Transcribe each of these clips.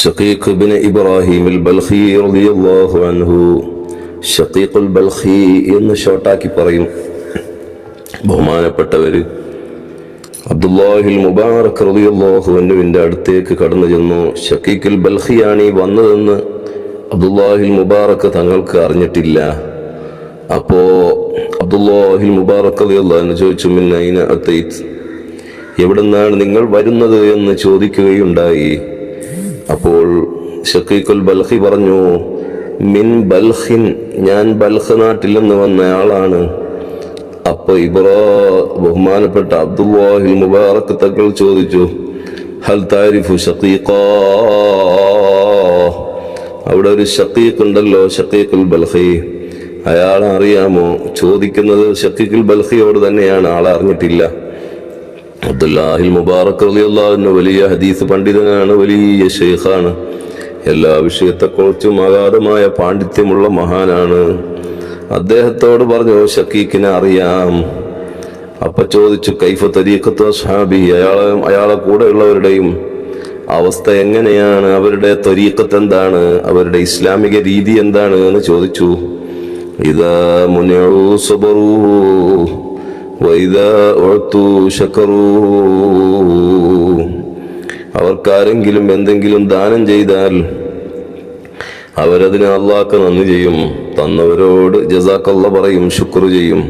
ഷക്കീഖ് bin Ibrahim Balkhi റളിയല്ലാഹു അൻഹു ഷക്കീഖുൽ ബൽഖി എന്ന് ഷോർട്ടാക്കി പറയും. ബഹുമാനപ്പെട്ടവര് അബ്ദുല്ലാഹിൽ മുബാറക് റളിയല്ലാഹു അടുത്തേക്ക് കടന്നു ചെന്നു. ഷക്കീഖുൽ ബൽഹിയാണ് ഈ വന്നതെന്ന് അബ്ദുല്ലാഹിൽ മുബാറക് തങ്ങൾക്ക് അറിഞ്ഞിട്ടില്ല. അപ്പോ അബ്ദുല്ലാഹിൽ മുബാറക് റളിയല്ലാഹു ചോദിച്ചു മിന്നൈന അത്തൈത്ത് എവിടുന്നാണ് നിങ്ങൾ വരുന്നത്? എന്ന് ചോദിക്കുകയുണ്ടായി. അപ്പോൾ ഷക്കീഖുൽ ബൽഹി പറഞ്ഞു മിൻ ബൽഹിൻ ഞാൻ ബൽഹ് നാട്ടിൽ നിന്ന് വന്നയാളാണ്. അപ്പോൾ ഇബ്രോ ബഹുമാനപ്പെട്ട അബ്ദുല്ലാഹിൽ മുബാറക്ക് തങ്ങൾ ചോദിച്ചു ഹൽ താരിഫു ഷക്കീഖ? അവിടെ ഒരു ഷക്കീഖ് ഉണ്ടല്ലോ ഷക്കീഖുൽ ബൽഹി. അയാളറിയാമോ? ചോദിക്കുന്നത് ഷക്കീഖുൽ ബൽഹിയോട് തന്നെയാണ് ആളറിഞ്ഞിട്ടില്ല. അബ്ദുല്ലാഹിൽ മുബാറക് റളിയല്ലാഹു വലിയ ഹദീസ് പണ്ഡിതനാണ് വലിയ ഷെയ്ഖാണ് എല്ലാ വിഷയത്തെക്കുറിച്ചും അഗാധമായ പാണ്ഡിത്യമുള്ള മഹാനാണ്. അദ്ദേഹത്തോട് പറഞ്ഞു ഷക്കീക്കിനെ അറിയാം. അപ്പൊ ചോദിച്ചു കൈഫ തരീഖത്ത് അസ്ഹാബി? അയാളെ അയാളെ കൂടെയുള്ളവരുടെയും അവസ്ഥ എങ്ങനെയാണ്? അവരുടെ ത്വരീക്കത്ത് എന്താണ്? അവരുടെ ഇസ്ലാമിക രീതി എന്താണ്? എന്ന് ചോദിച്ചു. ഇതാ മുനൂ സബറൂ വൈദാ ശകറൂ അവർക്കാരെങ്കിലും എന്തെങ്കിലും ദാനം ചെയ്താൽ അവരതിന് അള്ളാഹ്ക്ക് നന്ദി ചെയ്യും. തന്നവരോട് ജസാക്കല്ല പറയും ശുക്ർ ചെയ്യും.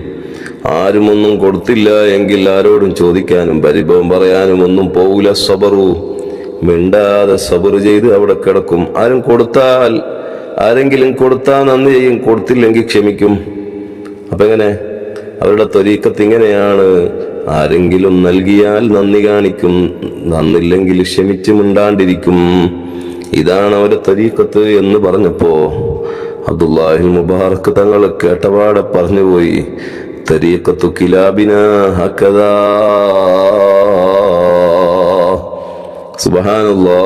ആരുമൊന്നും കൊടുത്തില്ല എങ്കിൽ ആരോടും ചോദിക്കാനും പരിഭവം പറയാനും ഒന്നും പോകില്ല സബറു. മിണ്ടാതെ സബർ ചെയ്ത് അവിടെ കിടക്കും. ആരും കൊടുത്താൽ ആരെങ്കിലും കൊടുത്താൽ നന്ദി ചെയ്യും. കൊടുത്തില്ലെങ്കിൽ ക്ഷമിക്കും. അപ്പൊ എങ്ങനെ അവരുടെ ത്വരീക്കത്ത് ഇങ്ങനെയാണ്. ആരെങ്കിലും നൽകിയാൽ നന്ദി കാണിക്കും. നന്നില്ലെങ്കിൽ ക്ഷമിച്ച് മിണ്ടാണ്ടിരിക്കും ഇതാണ് അവരുടെ ത്വരീക്കത്ത് എന്ന് പറഞ്ഞപ്പോ അബ്ദുല്ലാഹിൽ മുബാറക്ക് തങ്ങൾ കേട്ടപാടെ പറഞ്ഞുപോയി. തരീക്കത്തു കിലാബിന ഹക്കതാ സുബഹാനല്ലോ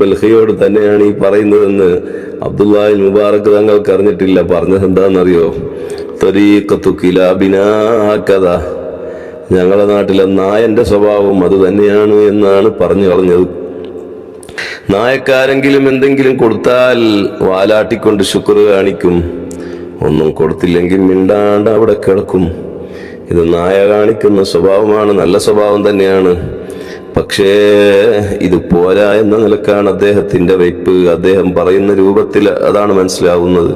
ബൽഹയോട് തന്നെയാണ് ഈ പറയുന്നതെന്ന് അബ്ദുല്ലാഹിൽ മുബാറക്ക് തങ്ങൾക്ക് അറിഞ്ഞിട്ടില്ല. പറഞ്ഞത് എന്താണെന്നറിയോ ത്വരീക്കത്തു കിലാബിന ഹക്കഥ ഞങ്ങളുടെ നാട്ടിലെ നായന്റെ സ്വഭാവം അത് തന്നെയാണ് എന്നാണ് പറഞ്ഞു പറഞ്ഞത് നായക്കാരെങ്കിലും എന്തെങ്കിലും കൊടുത്താൽ വാലാട്ടിക്കൊണ്ട് ശുക്ർ കാണിക്കും. ഒന്നും കൊടുത്തില്ലെങ്കിൽ മിണ്ടാണ്ട് അവിടെ കിടക്കും. ഇത് നായ കാണിക്കുന്ന സ്വഭാവമാണ് നല്ല സ്വഭാവം തന്നെയാണ്. പക്ഷേ ഇത് പോരാ എന്ന നിലക്കാണ് അദ്ദേഹത്തിന്റെ വയ്പ് അദ്ദേഹം പറയുന്ന രൂപത്തിൽ അതാണ് മനസ്സിലാവുന്നത്.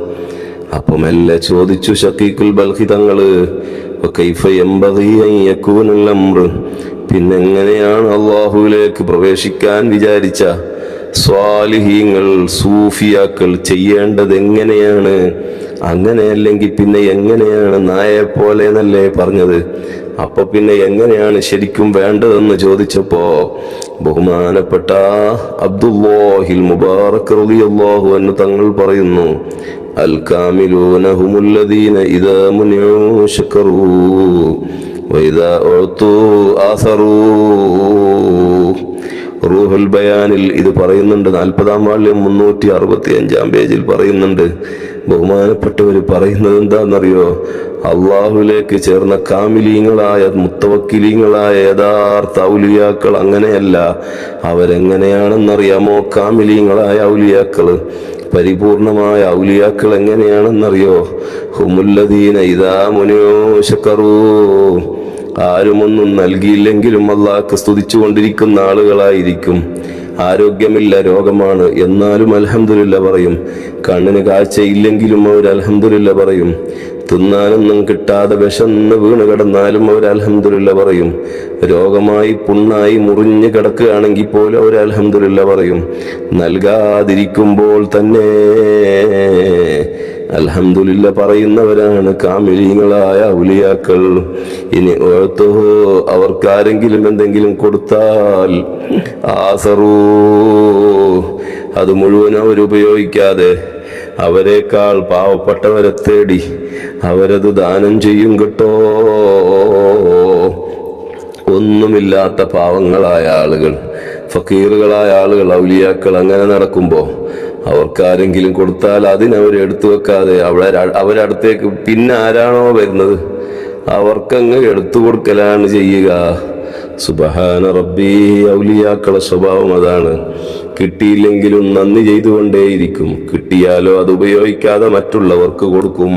അപ്പൊ മെല്ലെ ചോദിച്ചു ഷക്കീഖുൽ ബൽഹി തങ്ങൾ പിന്നെങ്ങനെയാണ് അള്ളാഹുവിലേക്ക് പ്രവേശിക്കാൻ വിചാരിച്ച സ്വാലിഹീങ്ങൾ സൂഫിയാക്കൾ ചെയ്യേണ്ടത് എങ്ങനെയാണ് അങ്ങനെ അല്ലെങ്കിൽ പിന്നെ എങ്ങനെയാണ് നായെ പോലെ എന്നല്ലേ പറഞ്ഞത്? അപ്പൊ പിന്നെ എങ്ങനെയാണ് ശരിക്കും വേണ്ടതെന്ന് ചോദിച്ചപ്പോ ബഹുമാനപ്പെട്ട അബ്ദുല്ലാഹിൽ മുബാറക് റളിയല്ലാഹു അൻഹു തങ്ങൾ പറയുന്നു അൽ കാമിലൂന ഹുമുല്ലദീന ഇദാ മുനിഉ ശക്കറൂ വഇദാ ഉഅതു ആസറൂ റൂഹുൽ ബയാനിൽ ഇത് പറയുന്നുണ്ട്. നാൽപ്പതാം വാള്യം മുന്നൂറ്റി അറുപത്തി അഞ്ചാം പേജിൽ പറയുന്നുണ്ട്. ബഹുമാനപ്പെട്ടവർ പറയുന്നത് എന്താണെന്നറിയോ? അള്ളാഹുലേക്ക് ചേർന്ന കാമിലീങ്ങളായ മുത്തവക്കിലീങ്ങളായ യഥാർത്ഥ ഔലിയാക്കൾ അങ്ങനെയല്ല. അവരെങ്ങനെയാണെന്നറിയാമോ? കാമിലീങ്ങളായ ഔലിയാക്കൾ പരിപൂർണമായ ഔലിയാക്കൾ എങ്ങനെയാണെന്നറിയോ? ഹുമുല്ലദീന ഇതാ മുനോ ശക്കറൂ ആരുമൊന്നും നൽകിയില്ലെങ്കിലും അള്ളാഹ്ക്ക് സ്തുതിച്ചുകൊണ്ടിരിക്കുന്ന ആളുകളായിരിക്കും. ആരോഗ്യമില്ല രോഗമാണ്. എന്നാലും അലഹമുല്ല പറയും. കണ്ണിന് കാഴ്ചയില്ലെങ്കിലും അവർ അലഹമുല്ല പറയും. തിന്നാനൊന്നും കിട്ടാതെ വിശന്ന് വീണ് കിടന്നാലും അവർ അലഹമുല്ല പറയും. രോഗമായി പുണ്ണായി മുറിഞ്ഞു കിടക്കുകയാണെങ്കിൽ പോലും അവർ അലഹമുല്ല പറയും. നൽകാതിരിക്കുമ്പോൾ തന്നെ അൽഹംദുലില്ല പറയുന്നവരാണ് കാമിലീങ്ങളായ ഔലിയാക്കൾ. ഇനി ഓർത്തോ അവർക്കാരെങ്കിലും എന്തെങ്കിലും കൊടുത്താൽ ആസറൂ. അത് മുഴുവൻ അവരുപയോഗിക്കാതെ അവരെക്കാൾ പാവപ്പെട്ടവരെ തേടി അവരത് ദാനം ചെയ്യും കേട്ടോ. ഒന്നുമില്ലാത്ത പാവങ്ങളായ ആളുകൾ ഫക്കീറുകളായ ആളുകൾ ഔലിയാക്കൾ അങ്ങനെ നടക്കുമ്പോൾ അവർക്കാരെങ്കിലും കൊടുത്താൽ അതിനവർ എടുത്തു വെക്കാതെ അവിടെ അവരടുത്തേക്ക് പിന്നെ ആരാണോ വരുന്നത്? അവർക്കങ്ങ് എടുത്തു കൊടുക്കലാണ് ചെയ്യുക. സുബഹാന റബ്ബി ഔലിയാക്കളുടെ സ്വഭാവം അതാണ്. കിട്ടിയില്ലെങ്കിലും നന്ദി ചെയ്തുകൊണ്ടേയിരിക്കും. കിട്ടിയാലോ അത് ഉപയോഗിക്കാതെ മറ്റുള്ളവർക്ക് കൊടുക്കും.